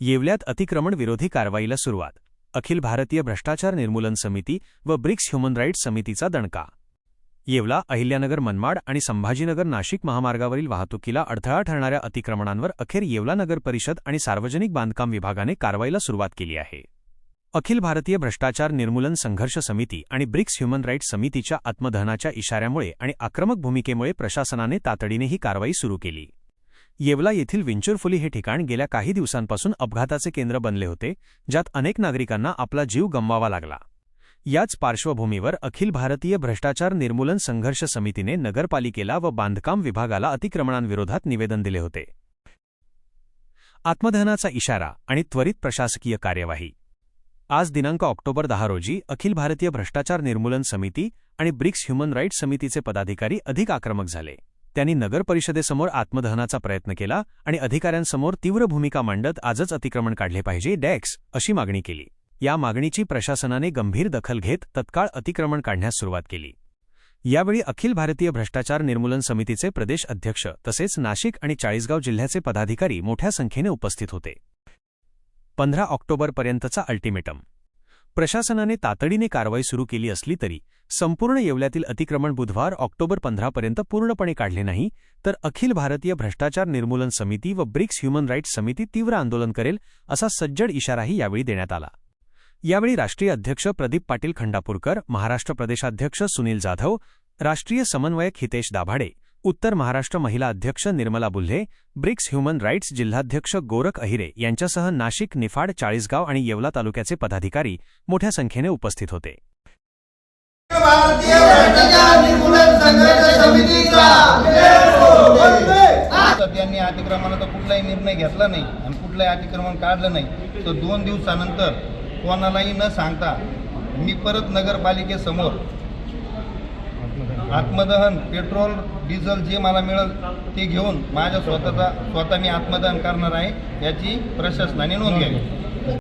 येवल्यात अतिक्रमण विरोधी कारवाईला सुरुवात. अखिल भारतीय भ्रष्टाचार निर्मूलन समिती व ब्रिक्स ह्युमन राईट्स समितीचा दणका. येवला अहिल्यानगर मनमाड आणि संभाजीनगर नाशिक महामार्गावरील वाहतुकीला अडथळा ठरणाऱ्या अतिक्रमणांवर अखेर येवला नगर परिषद आणि सार्वजनिक बांधकाम विभागाने कारवाईला सुरुवात केली आहे. अखिल भारतीय भ्रष्टाचार निर्मूलन संघर्ष समिती आणि ब्रिक्स ह्युमन राईट्स समितीच्या आत्मदहनाच्या इशाऱ्यामुळे आणि आक्रमक भूमिकेमुळे प्रशासनाने तातडीने ही कारवाई सुरू केली. येवला येथील विंचुरफुली हे ठिकाण गेल्या काही दिवसांपासून अपघाताचे केंद्र बनले होते ज्यात अनेक नागरिकांना आपला जीव गमवावा लागला. याच पार्श्वभूमीवर अखिल भारतीय भ्रष्टाचार निर्मूलन संघर्ष समितीने नगरपालिकेला व बांधकाम विभागाला अतिक्रमणांविरोधात निवेदन दिले होते. आत्मदहनाचा इशारा आणि त्वरित प्रशासकीय कार्यवाही. आज दिनांक ऑक्टोबर दहा रोजी अखिल भारतीय भ्रष्टाचार निर्मूलन समिती आणि ब्रिक्स ह्युमन राईट्स समितीचे पदाधिकारी अधिक आक्रमक झाले. त्यांनी नगर परिषदेसमोर आत्मदहनाचा प्रयत्न केला आणि अधिकाऱ्यांसमोर तीव्र भूमिका मांडत आजच अतिक्रमण काढले पाहिजे डॅक्स अशी मागणी केली. या मागणीची प्रशासनाने गंभीर दखल घेत तत्काळ अतिक्रमण काढण्यास सुरुवात केली. यावेळी अखिल भारतीय भ्रष्टाचार निर्मूलन समितीचे प्रदेश अध्यक्ष तसेच नाशिक आणि चाळीसगाव जिल्ह्याचे पदाधिकारी मोठ्या संख्येने उपस्थित होते. पंधरा ऑक्टोबरपर्यंतचा अल्टिमेटम. प्रशासनाने तातडीने कारवाई सुरू केली असली तरी संपूर्ण येवल्यातील अतिक्रमण बुधवार ऑक्टोबर पंधरापर्यंत पूर्णपणे काढले नाही तर अखिल भारतीय भ्रष्टाचार निर्मूलन समिती व ब्रिक्स ह्युमन राईट्स समिती तीव्र आंदोलन करेल असा सज्जड इशाराही यावेळी देण्यात आला. यावेळी राष्ट्रीय अध्यक्ष प्रदीप पाटील खंडापूरकर महाराष्ट्र प्रदेशाध्यक्ष सुनील जाधव राष्ट्रीय समन्वयक हितेश दाभाडे उत्तर महाराष्ट्र महिला अध्यक्ष Nirmala Bulhe BRICS human rights जिल्हाध्यक्ष गोरख अहिरे यांच्यासह नाशिक निफाड चाळीसगाव आणि येवला तालुक्याचे पदाधिकारी मोठ्या संख्येने उपस्थित होते. भारतीय भ्रष्टाचार तर त्यांनी अतिक्रमणाचा कुठलाही निर्णय घेतला नाही आणि कुठलंही अतिक्रमण काढलं नाही. तर दोन दिवसानंतर कोणालाही न सांगता मी परत नगरपालिकेसमोर आत्मदहन पेट्रोल डिझेल जे मला मिळेल ते घेऊन माझ्या स्वतःचा स्वतः मी आत्मदहन करणार आहे याची प्रशासनाने नोंद घ्यावी.